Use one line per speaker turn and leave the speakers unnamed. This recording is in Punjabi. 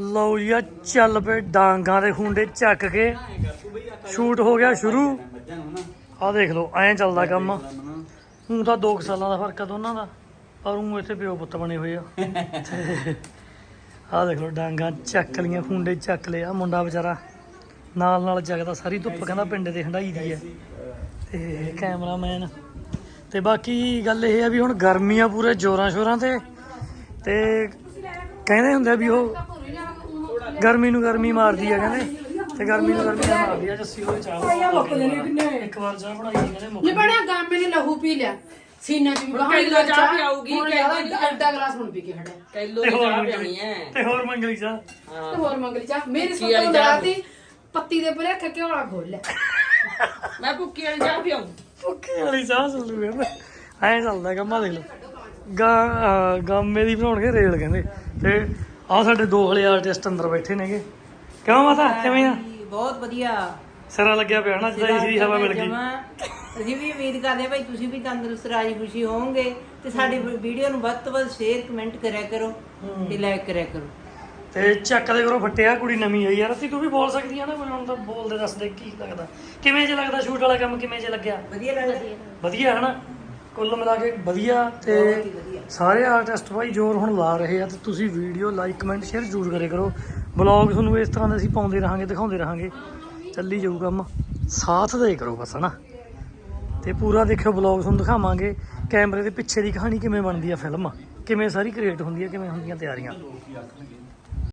ਲਓ ਜੀ ਚੱਲ ਪਏ ਡਾਂਗਾਂ ਦੇ ਖੁੰਡੇ ਚੱਕ ਕੇ। ਸ਼ੂਟ ਹੋ ਗਿਆ ਸ਼ੁਰੂ। ਆ ਦੇਖ ਲਓ, ਐਂ ਚੱਲਦਾ ਕੰਮ। ਹੁਣ ਤਾਂ 2 ਸਾਲਾਂ ਦਾ ਫ਼ਰਕ ਆ ਦੋਨਾਂ ਦਾ, ਪਰ ਉਹ ਇੱਥੇ ਪਿਓ ਪੁੱਤ ਬਣੇ ਹੋਏ ਆ। ਆ ਦੇਖ ਲਓ, ਡਾਂਗਾਂ ਚੱਕ ਲੀਆਂ ਖੁੰਡੇ ਚੱਕ ਲਿਆ ਮੁੰਡਾ ਵਿਚਾਰਾ ਨਾਲ ਨਾਲ ਜਗਦਾ ਸਾਰੀ ਧੁੱਪ ਕਹਿੰਦਾ ਪਿੰਡ ਦੇ ਹੰਡਾਈ ਦੀ ਹੈ ਤੇ ਕੈਮਰਾਮੈਨ। ਤੇ ਬਾਕੀ ਗੱਲ ਇਹ ਆ ਵੀ ਹੁਣ ਗਰਮੀਆਂ ਪੂਰੇ ਜ਼ੋਰਾਂ ਸ਼ੋਰਾਂ ਤੇ ਤੇ ਕਹਿੰਦੇ ਹੁੰਦੇ ਆ ਵੀ ਉਹ ਗਰਮੀ ਨੂੰ ਗਰਮੀ ਮਾਰਦੀ ਆ ਕਹਿੰਦੇ। ਤੇ ਗਰਮੀ ਨੂੰ ਗਰਮੀ ਮਾਰਦੀ ਆ ਜੱਸੀ ਹੋਏ ਚਾਹ ਇੱਕ ਵਾਰ ਚਾਹ ਬਣਾਈ ਸੀ ਕਹਿੰਦੇ ਮੁੱਕ
ਨਹੀਂ ਬਣਿਆ ਗਾਮੇ ਨੇ ਲਹੂ ਪੀ ਲਿਆ। ਸੀਨਾ ਚ ਵੀ ਬਾਹਰ
ਕਿਲੋ ਚਾਹ ਪਿਆਊਗੀ,
ਹੁਣ
ਕਹਿੰਦੀ
ਯਾਰ ਅੱਧਾ ਗਲਾਸ ਹੁਣ ਪੀ ਕੇ ਖੜਿਆ
ਕੈਲੋ
ਤੇ
ਦੀ
ਹੋਰ
ਚਾਹ
ਮੰਗਲੀ
ਪਿਆਣੀ ਹੈ।
ਤੇ ਹੋਰ ਮੰਗਲੀ ਚਾਹ?
ਤੇ ਹੋਰ ਮੰਗਲੀ ਚਾਹ। ਮੇਰੀ
ਭੁੱਖੀ
ਸੁੱਤ
ਵਾਲੀ।
ਲਾਤੀ ਪੱਤੀ ਦੇ ਖੋਲ ਲਿਆ।
ਮੈਂ ਭੁੱਕੀ ਵਾਲੀ ਚਾਹ ਪਿਆਉਂ।
ਭੁੱਖੀ ਵਾਲੀ ਚਾਹ ਚੱਲੂ ਕਹਿੰਦੇ ਐਂ ਚੱਲਦਾ ਕੰਮਾ ਦੇਖ ਲਓ। ਗਾ ਗਾਮੇ ਦੀ ਬਣਾਉਣਗੇ ਰੇਲ ਕਹਿੰਦੇ। ਤੇ ਆ ਸਾਡੇ ਦੋ ਹਲੇ ਆਰਟਿਸਟ ਅੰਦਰ ਬੈਠੇ ਨੇਗੇ। ਕਿਉਂ ਮਾਤਾ? ਕਿਵੇਂ ਆ?
ਬਹੁਤ ਵਧੀਆ।
ਸਿਰਾ ਲੱਗਿਆ ਪਿਆ ਨਾ ਏਸੀ ਦੀ ਹਵਾ ਮਿਲ ਗਈ।
ਜਮਾਂ। ਅਸੀਂ ਵੀ ਉਮੀਦ ਕਰਦੇ ਹਾਂ ਭਾਈ ਤੁਸੀਂ ਵੀ ਤੰਦਰੁਸਤ ਰਾਜੀ ਖੁਸ਼ੀ ਹੋਵੋਗੇ ਤੇ ਸਾਡੀ ਵੀਡੀਓ ਨੂੰ ਵੱਧ ਤੋਂ ਵੱਧ ਸ਼ੇਅਰ ਕਮੈਂਟ ਕਰਿਆ ਕਰੋ ਤੇ ਲਾਈਕ ਕਰਿਆ ਕਰੋ।
ਤੇ ਚੱਕ ਦੇ ਕਰੋ ਫੱਟਿਆ ਕੁੜੀ ਨਵੀਂ ਆਈ ਯਾਰ। ਅਸੀਂ ਤੂੰ ਵੀ ਬੋਲ ਸਕਦੀ ਆ ਨਾ ਕੋਈ ਹੁਣ ਤਾਂ ਬੋਲਦੇ ਦੱਸਦੇ ਕੀ ਲੱਗਦਾ। ਕਿਵੇਂ ਜੇ ਲੱਗਦਾ ਸ਼ੂਟ ਵਾਲਾ ਕੰਮ ਕਿਵੇਂ ਜੇ ਲੱਗਿਆ?
ਵਧੀਆ ਲੱਗਦਾ।
ਵਧੀਆ ਹੈ ਨਾ ਕੁੱਲ ਮਿਲਾ ਕੇ ਵਧੀਆ ਤੇ ਸਾਰੇ ਆਰਟਿਸਟ ਭਾਈ ਜੋਰ ਹੁਣ ਲਾ ਰਹੇ ਆ ਤੇ ਤੁਸੀਂ ਵੀਡੀਓ ਲਾਈਕ ਕਮੈਂਟ ਸ਼ੇਅਰ ਜ਼ਰੂਰ ਕਰੇ ਕਰੋ। ਬਲੌਗ ਤੁਹਾਨੂੰ ਇਸ ਤਰ੍ਹਾਂ ਦੇ ਅਸੀਂ ਪਾਉਂਦੇ ਰਹਾਂਗੇ ਦਿਖਾਉਂਦੇ ਰਹਾਂਗੇ। ਚੱਲੀ ਜਾਊ ਕੰਮ। ਸਾਥ ਦੇ ਕਰੋ ਬਸ ਹਨਾ? ਤੇ ਪੂਰਾ ਦੇਖਿਓ ਬਲੌਗ ਤੁਹਾਨੂੰ ਦਿਖਾਵਾਂਗੇ। ਕੈਮਰੇ ਦੇ ਪਿੱਛੇ ਦੀ ਕਹਾਣੀ ਕਿਵੇਂ ਬਣਦੀ ਆ ਫਿਲਮ ਕਿਵੇਂ ਸਾਰੀ ਕ੍ਰੀਏਟ ਹੁੰਦੀ ਆ ਕਿਵੇਂ ਹੁੰਦੀਆਂ ਤਿਆਰੀਆਂ?